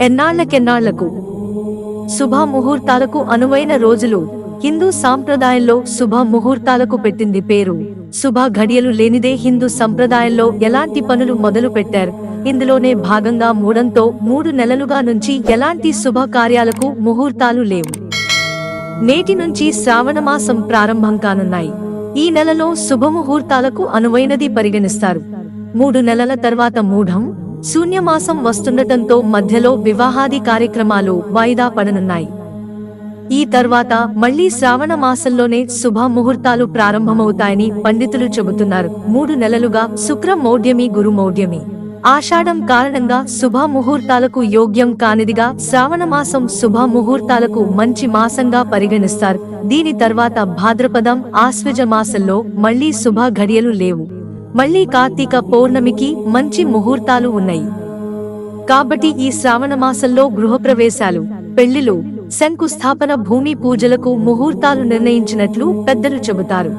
ఎన్నాళ్ళకెన్నాళ్ళకు శుభ ముహూర్తాలకు అనువైన రోజులు. హిందూ సాంప్రదాయంలో శుభ ముహూర్తాలకు పెట్టింది పేరు. శుభ ఘడియలు లేనిదే హిందూ సంప్రదాయంలో ఎలాంటి పనులు మొదలు పెట్టారు? ఇందులోనే భాగంగా మూడంతో మూడు నెలలుగా నుంచి ఎలాంటి శుభ కార్యాలకు ముహూర్తాలు లేవు. నేటి నుంచి శ్రావణ మాసం ప్రారంభం కానున్నాయి. ఈ నెలలో శుభముహూర్తాలకు అనువైనది పరిగణిస్తారు. మూడు నెలల తర్వాత మూఢం శూన్యమాసం వస్తుండటంతో మధ్యలో వివాహాది కార్యక్రమాలు వాయిదా పడనున్నాయి. ఈ తర్వాత మళ్ళీ శ్రావణ మాసంలోనే శుభ ముహూర్తాలు ప్రారంభమవుతాయని పండితులు చెబుతున్నారు. మూడు నెలలుగా శుక్ర మౌఢ్యమి గురు మౌఢ్యమి. ఆషాఢం కారణంగా శుభ ముహూర్తాలకు యోగ్యం కానిదిగా శ్రావణ మాసం శుభ ముహూర్తాలకు మంచి మాసంగా పరిగణిస్తారు. దీని తర్వాత భాద్రపదం ఆశ్వజ మాసంలో మళ్ళీ శుభ ఘడియలు లేవు. మళ్ళీ కార్తీక పౌర్ణమికి మంచి ముహూర్తాలు ఉన్నాయి. కాబట్టి ఈ శ్రావణ మాసంలో గృహప్రవేశాలు పెళ్ళిలు శంకుస్థాపన భూమి పూజలకు ముహూర్తాలు నిర్ణయించినట్లు పెద్దలు చెబుతారు.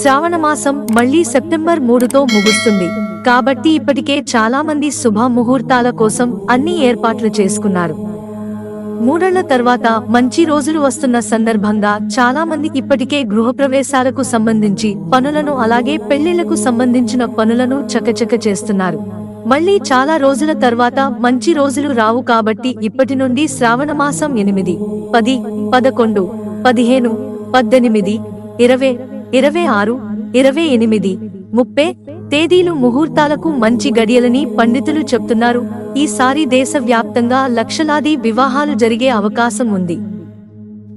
శ్రావణ మాసం మళ్ళీ సెప్టెంబర్ మూడుతో ముగుస్తుంది. కాబట్టి ఇప్పటికే చాలా మంది శుభ ముహూర్తాల కోసం అన్ని ఏర్పాట్లు చేసుకున్నారు. మూడేళ్ళ తర్వాత మంచి రోజులు వస్తున్న సందర్భంగా చాలా మంది ఇప్పటికే గృహప్రవేశాలకు సంబంధించి పనులను అలాగే పెళ్ళిళ్ళకు సంబంధించిన పనులను చకచక చేస్తున్నారు. మళ్ళీ చాలా రోజుల తర్వాత మంచి రోజులు రావు కాబట్టి ఇప్పటి నుండి శ్రావణ మాసం ఎనిమిది పది పదకొండు పదిహేను పద్దెనిమిది ఇరవై ఇరవై ఆరు ఇరవై ఎనిమిది ముప్పై తేదీలు ముహూర్తాలకు మంచి గడియలని పండితులు చెప్తున్నారు. ఈసారి దేశవ్యాప్తంగా లక్షలాది వివాహాలు జరిగే అవకాశం ఉంది.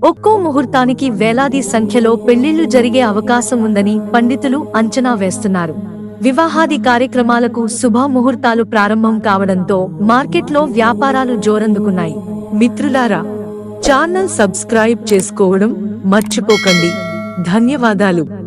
ఒక్కో ముహూర్తానికి వేలాది సంఖ్యలో పెళ్ళిళ్ళు జరిగే అవకాశం ఉందని పండితులు అంచనా వేస్తున్నారు. వివాహాది కార్యక్రమాలకు శుభ ముహూర్తాలు ప్రారంభం కావడంతో మార్కెట్లో వ్యాపారాలు జోరందుకున్నాయి. మిత్రులారా ఛానల్ సబ్స్క్రైబ్ చేసుకోవడం మర్చిపోకండి. ధన్యవాదాలు.